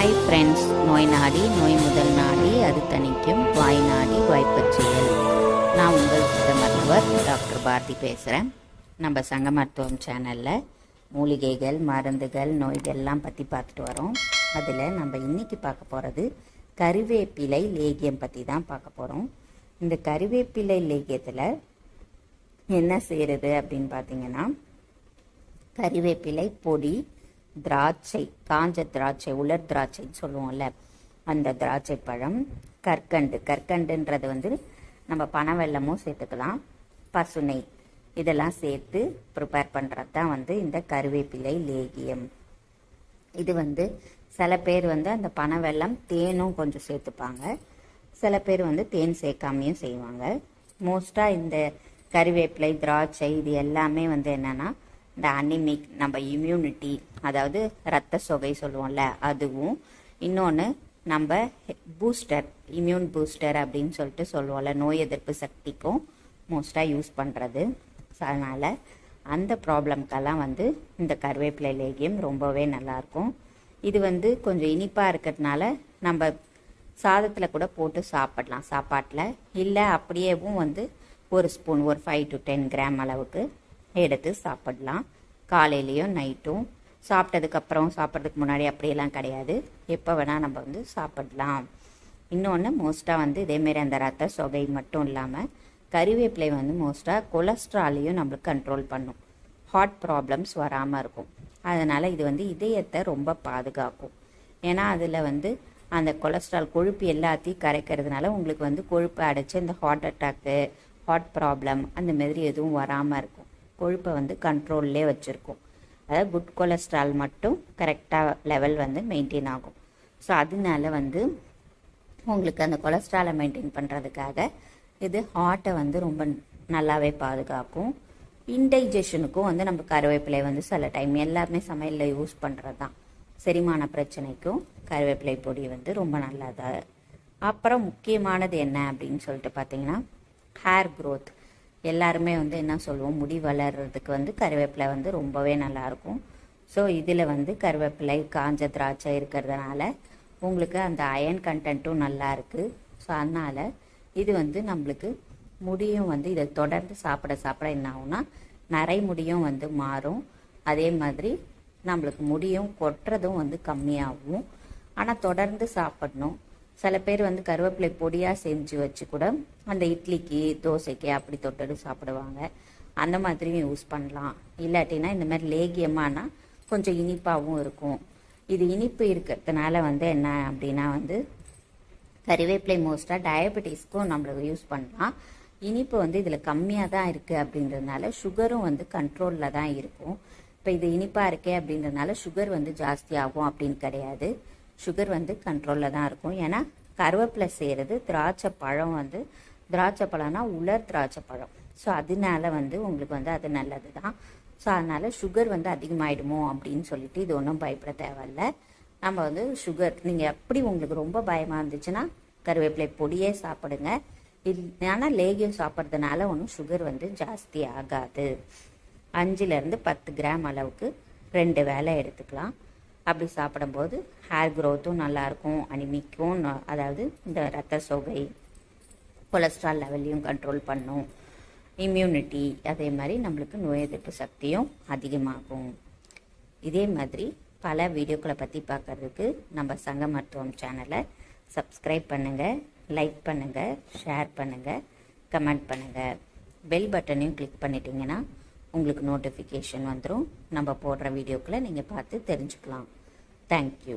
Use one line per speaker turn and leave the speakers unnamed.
Hi friends நோய் நாடி நோய் முதல் நாடி அது தணிக்கும் வாய் நாடி வாய்ப்பச்சியல் நான் உங்கள் சித்த மருத்துவர் டாக்டர் பாரதி பேசுகிறேன் நம்ம சங்க மருத்துவம் சேனலில் மூலிகைகள் மருந்துகள் நோய்கள்லாம் பற்றி பார்த்துட்டு வரோம். அதில் நம்ம இன்றைக்கி பார்க்க போகிறது கருவேப்பிலை லேகியம் பற்றி தான் பார்க்க போகிறோம் இந்த கருவேப்பிலை லேகியத்தில் என்ன செய்கிறது அப்படின்னு பார்த்தீங்கன்னா கறிவேப்பிலை பொடி திராட்சை காஞ்ச திராட்சை உலர் திராட்சைன்னு சொல்லுவோம்ல அந்த திராட்சை பழம் கற்கண்டு. கற்கண்டுன்றது வந்து நம்ம பனவெல்லமும் சேர்த்துக்கலாம். பசுனை இதெல்லாம் சேர்த்து ப்ரிப்பேர் பண்ணுறது தான் வந்து இந்த கருவேப்பிலை லேகியம். இது வந்து சில பேர் வந்து அந்த பனவெல்லம் தேனும் கொஞ்சம் சேர்த்துப்பாங்க. சில பேர் வந்து தேன் சேர்க்காமையும் செய்வாங்க. மோஸ்ட்டாக இந்த கருவேப்பிலை திராட்சை இது எல்லாமே வந்து என்னன்னா இந்த அனிமிக் நம்ம இம்யூனிட்டி அதாவது ரத்த சொகை சொல்லுவோம்ல அதுவும். இன்னொன்று நம்ம பூஸ்டர் இம்யூன் பூஸ்டர் அப்படின்னு சொல்லிட்டு சொல்லுவோம்ல நோய் எதிர்ப்பு சக்திக்கும் மோஸ்ட்டாக யூஸ் பண்ணுறது ஸோ அதனால் அந்த ப்ராப்ளம்க்கெல்லாம் வந்து இந்த கருவேப்பிலை லேகியம் ரொம்பவே நல்லாயிருக்கும். இது வந்து கொஞ்சம் இனிப்பாக இருக்கிறதுனால நம்ம சாதத்தில் கூட போட்டு சாப்பிடலாம் சாப்பாட்டில். இல்லை அப்படியேவும் வந்து ஒரு ஸ்பூன் ஒரு ஃபைவ் டு டென் கிராம் அளவுக்கு எடுத்து சாப்பிடலாம். காலையிலையும் நைட்டும். சாப்பிட்டதுக்கப்புறம் சாப்பிட்றதுக்கு முன்னாடி அப்படியெல்லாம் கிடையாது. எப்போ வேணால் நம்ம வந்து சாப்பிடலாம். இன்னொன்று மோஸ்ட்டாக வந்து இதேமாரி அந்த ரத்த சொகை மட்டும் இல்லாமல் கறிவேப்பிலை வந்து மோஸ்ட்டாக கொலஸ்ட்ராலையும் நம்மளுக்கு கண்ட்ரோல் பண்ணும். ஹார்ட் ப்ராப்ளம்ஸ் வராமல் இருக்கும். அதனால் இது வந்து இதயத்தை ரொம்ப பாதுகாக்கும். ஏன்னா அதில் வந்து அந்த கொலஸ்ட்ரால் கொழுப்பு எல்லாத்தையும் கரைக்கிறதுனால உங்களுக்கு வந்து கொழுப்பு அடைச்சி அந்த ஹார்ட் அட்டாக்கு ஹார்ட் ப்ராப்ளம் அந்த மாதிரி எதுவும் வராமல் இருக்கும். கொழுப்பை வந்து கண்ட்ரோல்லே வச்சுருக்கும். அதாவது குட் கொலஸ்ட்ரால் மட்டும் கரெக்டாக லெவல் வந்து மெயின்டைன் ஆகும். ஸோ அதனால வந்து உங்களுக்கு அந்த கொலஸ்ட்ராலை மெயின்டைன் பண்ணுறதுக்காக இது ஹார்ட்டை வந்து ரொம்ப நல்லாவே பாதுகாக்கும். இன்டைஜஷனுக்கும் வந்து நம்ம கருவேப்பிலை வந்து சில டைம் எல்லாருமே சமையலில் யூஸ் பண்ணுறது தான் செரிமான பிரச்சனைக்கும் கருவேப்பிலை பொடி வந்து ரொம்ப நல்லதாக அப்புறம் முக்கியமானது என்ன அப்படின்னு சொல்லிட்டு பார்த்தீங்கன்னா ஹேர் க்ரோத் எல்லாருமே வந்து என்ன சொல்லுவோம் முடி வளர்கிறதுக்கு வந்து கருவேப்பிலை வந்து ரொம்பவே நல்லாயிருக்கும். ஸோ இதில் வந்து கருவேப்பிலை காஞ்ச திராட்சை இருக்கிறதுனால உங்களுக்கு அந்த அயன் கண்டென்ட்டும் நல்லா இருக்குது ஸோ அதனால் இது வந்து நம்மளுக்கு முடியும் வந்து இதை தொடர்ந்து சாப்பிட சாப்பிட என்ன ஆகும்னா நரை முடியும் வந்து மாறும். அதே மாதிரி நம்மளுக்கு முடியும் கொட்டுறதும் வந்து கம்மியாகும். ஆனால் தொடர்ந்து சாப்பிடணும். சில பேர் வந்து கருவேப்பிலை பொடியாக செஞ்சு வச்சு கூட அந்த இட்லிக்கு தோசைக்கு அப்படி தொட்டடு சாப்பிடுவாங்க. அந்த மாதிரியும் யூஸ் பண்ணலாம். இல்லாட்டினா இந்த மாதிரி லேகியமானா கொஞ்சம் இனிப்பாகவும் இருக்கும். இது இனிப்பு இருக்கிறதுனால வந்து என்ன அப்படின்னா வந்து கறிவேப்பிலை மோஸ்ட்டாக டயபெட்டிஸ்க்கும் நம்மளுக்கு யூஸ் பண்ணலாம். இனிப்பு வந்து இதில் கம்மியாக தான் இருக்குது அப்படின்றதுனால சுகரும் வந்து கண்ட்ரோலில் தான் இருக்கும். இப்போ இது இனிப்பாக இருக்கே அப்படின்றதுனால சுகர் வந்து ஜாஸ்தி ஆகும் அப்படின்னு கிடையாது. சுகர் வந்து கண்ட்ரோலில் தான் இருக்கும். ஏன்னா கருவேப்பிலை செய்கிறது திராட்சை பழம் வந்து திராட்சை பழம்னா உலர் திராட்சை பழம் ஸோ அதனால வந்து உங்களுக்கு வந்து அது நல்லது தான். ஸோ அதனால் சுகர் வந்து அதிகமாகிடுமோ அப்படின்னு சொல்லிட்டு இது ஒன்றும் பயப்பட தேவையில்ல. நம்ம வந்து சுகர் நீங்கள் எப்படி உங்களுக்கு ரொம்ப பயமாக இருந்துச்சுன்னா கருவேப்பிலை பொடியே சாப்பிடுங்க. ஆனால் லேகியம் சாப்பிட்றதுனால ஒன்றும் சுகர் வந்து ஜாஸ்தி ஆகாது. அஞ்சுலேருந்து பத்து கிராம் அளவுக்கு ரெண்டு வேலை எடுத்துக்கலாம். அப்படி சாப்பிடும்போது ஹேர் க்ரோத்தும் நல்லாயிருக்கும் அனிமிக்கும் அதாவது இந்த ரத்த சோகை கொலஸ்ட்ரால் லெவல்லையும் கண்ட்ரோல் பண்ணும். இம்யூனிட்டி அதே மாதிரி நம்மளுக்கு நோய் எதிர்ப்பு சக்தியும் அதிகமாகும். இதே மாதிரி பல வீடியோக்களை பற்றி பார்க்கறதுக்கு நம்ம சங்க மருத்துவம் சேனலை சப்ஸ்கிரைப் பண்ணுங்கள் லைக் பண்ணுங்கள் ஷேர் பண்ணுங்கள் கமெண்ட் பண்ணுங்கள் பெல் பட்டனையும் கிளிக் பண்ணிட்டீங்கன்னா உங்களுக்கு நோட்டிஃபிகேஷன் வந்துடும் நம்ம போடுற வீடியோக்களை நீங்கள் பார்த்து தெரிஞ்சுக்கலாம். தேங்க்யூ